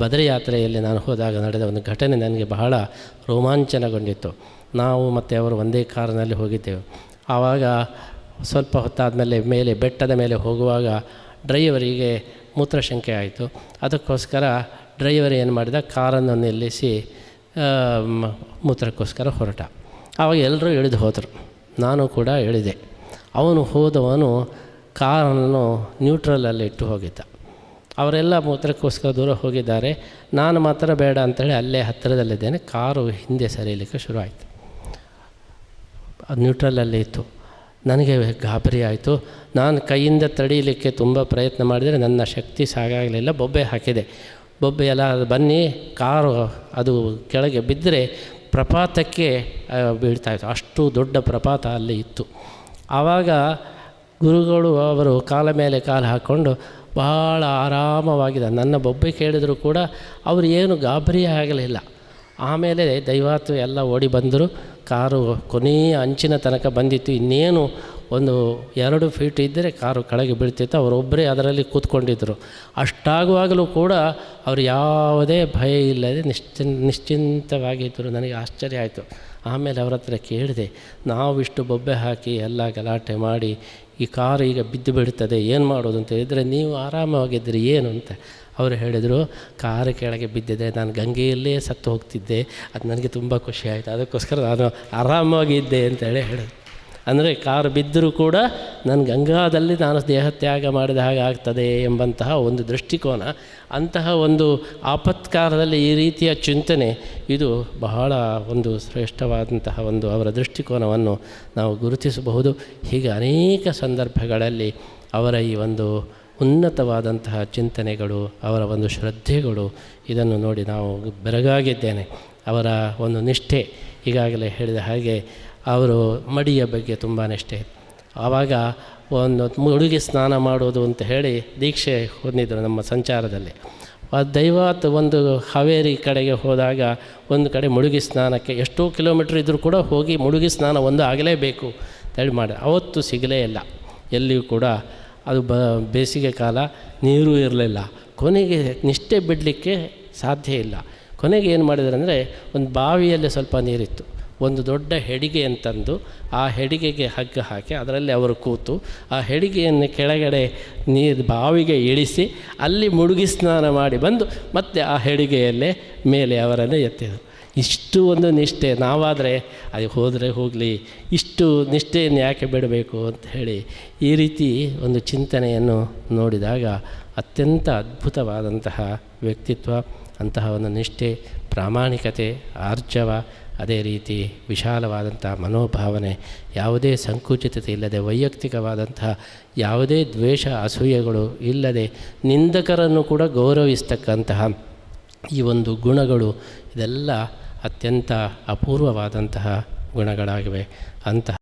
ಬದರಿ ಯಾತ್ರೆಯಲ್ಲಿ ನಾನು ಹೋದಾಗ ನಡೆದ ಒಂದು ಘಟನೆ ನನಗೆ ಬಹಳ ರೋಮಾಂಚನಗೊಂಡಿತ್ತು. ನಾವು ಮತ್ತು ಅವರು ಒಂದೇ ಕಾರಿನಲ್ಲಿ ಹೋಗಿದ್ದೆವು. ಆವಾಗ ಸ್ವಲ್ಪ ಹೊತ್ತಾದ ಮೇಲೆ ಮೇಲೆ ಬೆಟ್ಟದ ಮೇಲೆ ಹೋಗುವಾಗ ಡ್ರೈವರಿಗೆ ಮೂತ್ರಶಂಕೆ ಆಯಿತು. ಅದಕ್ಕೋಸ್ಕರ ಡ್ರೈವರ್ ಏನು ಮಾಡಿದ, ಕಾರನ್ನು ನಿಲ್ಲಿಸಿ ಮೂತ್ರಕ್ಕೋಸ್ಕರ ಹೊರಟ. ಆವಾಗ ಎಲ್ಲರೂ ಇಳಿದು ಹೋದರು. ನಾನು ಕೂಡ ಇಳಿದೆ. ಅವನು ಹೋದವನು ಕಾರನ್ನು ನ್ಯೂಟ್ರಲಲ್ಲಿ ಇಟ್ಟು ಹೋಗಿದ್ದ. ಅವರೆಲ್ಲ ಮೂತ್ರಕ್ಕೋಸ್ಕರ ದೂರ ಹೋಗಿದ್ದಾರೆ. ನಾನು ಮಾತ್ರ ಬೇಡ ಅಂತೇಳಿ ಅಲ್ಲೇ ಹತ್ತಿರದಲ್ಲಿದ್ದೇನೆ. ಕಾರು ಹಿಂದೆ ಸರಿಯಲಿಕ್ಕೆ ಶುರು ಆಯಿತು ಅದು ನ್ಯೂಟ್ರಲಲ್ಲಿ ಇತ್ತು. ನನಗೆ ಗಾಬರಿ ಆಯಿತು. ನಾನು ಕೈಯಿಂದ ತಡೀಲಿಕ್ಕೆ ತುಂಬ ಪ್ರಯತ್ನ ಮಾಡಿದರೆ ನನ್ನ ಶಕ್ತಿ ಸಾಗಾಗಲಿಲ್ಲ. ಬೊಬ್ಬೆ ಹಾಕಿದೆ. ಬೊಬ್ಬೆ ಎಲ್ಲ ಬನ್ನಿ. ಕಾರು ಅದು ಕೆಳಗೆ ಬಿದ್ದರೆ ಪ್ರಪಾತಕ್ಕೆ ಬೀಳ್ತಾ ಬೀಳ್ತಾಯಿತ್ತು ಅಷ್ಟು ದೊಡ್ಡ ಪ್ರಪಾತ ಅಲ್ಲಿ ಇತ್ತು. ಆವಾಗ ಗುರುಗಳು ಅವರು ಕಾಲ ಮೇಲೆ ಕಾಲು ಹಾಕ್ಕೊಂಡು ಬಹಳ ಆರಾಮವಾಗಿದೆ. ನನ್ನ ಬೊಬ್ಬೆ ಕೇಳಿದರೂ ಕೂಡ ಅವರು ಏನು ಗಾಬರಿ ಆಗಲಿಲ್ಲ. ಆಮೇಲೆ ದೈವಾತು ಎಲ್ಲ ಓಡಿ ಬಂದರು. ಕಾರು ಕೊನೆಯ ಅಂಚಿನ ತನಕ ಬಂದಿತ್ತು. ಇನ್ನೇನು ಒಂದು ಎರಡು ಫೀಟ್ ಇದ್ದರೆ ಕಾರು ಕೆಳಗೆ ಬೀಳ್ತಿತ್ತು. ಅವರೊಬ್ಬರೇ ಅದರಲ್ಲಿ ಕೂತ್ಕೊಂಡಿದ್ದರು. ಅಷ್ಟಾಗುವಾಗಲೂ ಕೂಡ ಅವರು ಯಾವುದೇ ಭಯ ಇಲ್ಲದೆ ನಿಶ್ಚಿನ್, ನಿಶ್ಚಿಂತವಾಗಿದ್ದರು. ನನಗೆ ಆಶ್ಚರ್ಯ ಆಯಿತು. ಆಮೇಲೆ ಅವರ ಹತ್ರ ಕೇಳಿದೆ, ನಾವಿಷ್ಟು ಬೊಬ್ಬೆ ಹಾಕಿ ಎಲ್ಲ ಗಲಾಟೆ ಮಾಡಿ ಈ ಕಾರು ಈಗ ಬಿದ್ದು ಬಿಡುತ್ತದೆ ಏನು ಮಾಡೋದು ಅಂತ ಹೇಳಿದರೆ, ನೀವು ಆರಾಮವಾಗಿದ್ದರೆ ಏನು? ಅಂತ ಅವರು ಹೇಳಿದರು. ಕಾರು ಕೆಳಗೆ ಬಿದ್ದಿದೆ, ನಾನು ಗಂಗೆಯಲ್ಲೇ ಸತ್ತು ಹೋಗ್ತಿದ್ದೆ. ಅದು ನನಗೆ ತುಂಬ ಖುಷಿ ಆಯಿತು. ಅದಕ್ಕೋಸ್ಕರ ನಾನು ಆರಾಮವಾಗಿದ್ದೆ ಅಂತೇಳಿ ಹೇಳಿದ್ರು. ಅಂದರೆ ಕಾರು ಬಿದ್ದರೂ ಕೂಡ ನಾನು ಗಂಗಾದಲ್ಲಿ ನಾನು ದೇಹತ್ಯಾಗ ಮಾಡಿದ ಹಾಗೆ ಆಗ್ತದೆ ಎಂಬಂತಹ ಒಂದು ದೃಷ್ಟಿಕೋನ, ಅಂತಹ ಒಂದು ಆಪತ್ಕಾಲದಲ್ಲಿ ಈ ರೀತಿಯ ಚಿಂತನೆ ಇದು ಬಹಳ ಒಂದು ಶ್ರೇಷ್ಠವಾದಂತಹ ಒಂದು ಅವರ ದೃಷ್ಟಿಕೋನವನ್ನು ನಾವು ಗುರುತಿಸಬಹುದು. ಹೀಗೆ ಅನೇಕ ಸಂದರ್ಭಗಳಲ್ಲಿ ಅವರ ಈ ಒಂದು ಉನ್ನತವಾದಂತಹ ಚಿಂತನೆಗಳು, ಅವರ ಒಂದು ಶ್ರದ್ಧೆಗಳು ಇದನ್ನು ನೋಡಿ ನಾವು ಬೆರಗಾಗಿದ್ದೇನೆ. ಅವರ ಒಂದು ನಿಷ್ಠೆ ಈಗಾಗಲೇ ಹೇಳಿದ ಹಾಗೆ ಅವರು ಮಡಿಯ ಬಗ್ಗೆ ತುಂಬಾ ಇಷ್ಟೆ ಆವಾಗ ಒಂದು ಮುಳುಗಿ ಸ್ನಾನ ಮಾಡೋದು ಅಂತ ಹೇಳಿ ದೀಕ್ಷೆ ಹೊಂದಿದ್ರು ನಮ್ಮ ಸಂಚಾರದಲ್ಲಿ. ಆ ದೈವಾತ್ ಒಂದು ಹಾವೇರಿ ಕಡೆಗೆ ಹೋದಾಗ ಒಂದು ಕಡೆ ಮುಳುಗಿ ಸ್ನಾನಕ್ಕೆ ಎಷ್ಟೋ ಕಿಲೋಮೀಟ್ರ್ ಇದ್ದರೂ ಕೂಡ ಹೋಗಿ ಮುಳುಗಿ ಸ್ನಾನ ಒಂದು ಆಗಲೇಬೇಕು ಅಂತೇಳಿ ಮಾಡಿ. ಅವತ್ತು ಸಿಗಲೇ ಇಲ್ಲ. ಎಲ್ಲಿಯೂ ಕೂಡ ಅದು ಬ ಬೇಸಿಗೆ ಕಾಲ ನೀರು ಇರಲಿಲ್ಲ. ಕೊನೆಗೆ ನಿಷ್ಠೆ ಬಿಡಲಿಕ್ಕೆ ಸಾಧ್ಯ ಇಲ್ಲ. ಕೊನೆಗೆ ಏನು ಮಾಡಿದ್ರು ಅಂದರೆ ಒಂದು ಬಾವಿಯಲ್ಲಿ ಸ್ವಲ್ಪ ನೀರಿತ್ತು. ಒಂದು ದೊಡ್ಡ ಹೆಡಿಗೆ ಅಂತಂದು ಆ ಹೆಡಿಗೆಗೆ ಹಗ್ಗ ಹಾಕಿ ಅದರಲ್ಲಿ ಅವರು ಕೂತು ಆ ಹೆಡಿಗೆಯನ್ನು ಕೆಳಗಡೆ ನೀರು ಬಾವಿಗೆ ಇಳಿಸಿ ಅಲ್ಲಿ ಮುಳುಗಿ ಸ್ನಾನ ಮಾಡಿ ಬಂದು ಮತ್ತೆ ಆ ಹೆಡಿಗೆಯಲ್ಲೇ ಮೇಲೆ ಅವರನ್ನು ಎತ್ತಿದರು. ಇಷ್ಟು ಒಂದು ನಿಷ್ಠೆ, ನಾವಾದರೆ ಅದು ಹೋದರೆ ಹೋಗಲಿ, ಇಷ್ಟು ನಿಷ್ಠೆಯನ್ನು ಯಾಕೆ ಬಿಡಬೇಕು ಅಂತ ಹೇಳಿ ಈ ರೀತಿ ಒಂದು ಚಿಂತನೆಯನ್ನು ನೋಡಿದಾಗ ಅತ್ಯಂತ ಅದ್ಭುತವಾದಂತಹ ವ್ಯಕ್ತಿತ್ವ ಅಂತಹ ಒಂದು ನಿಷ್ಠೆ, ಪ್ರಾಮಾಣಿಕತೆ, ಆರ್ಜವ ಅದೇ ರೀತಿ ವಿಶಾಲವಾದಂಥ ಮನೋಭಾವನೆ, ಯಾವುದೇ ಸಂಕುಚಿತತೆ ಇಲ್ಲದೆ ವೈಯಕ್ತಿಕವಾದಂತಹ ಯಾವುದೇ ದ್ವೇಷ, ಅಸೂಯೆಗಳು ಇಲ್ಲದೆ ನಿಂದಕರನ್ನು ಕೂಡ ಗೌರವಿಸ್ತಕ್ಕಂತಹ ಈ ಒಂದು ಗುಣಗಳು ಇದೆಲ್ಲ ಅತ್ಯಂತ ಅಪೂರ್ವವಾದಂತಹ ಗುಣಗಳಾಗಿವೆ. ಅಂತಹ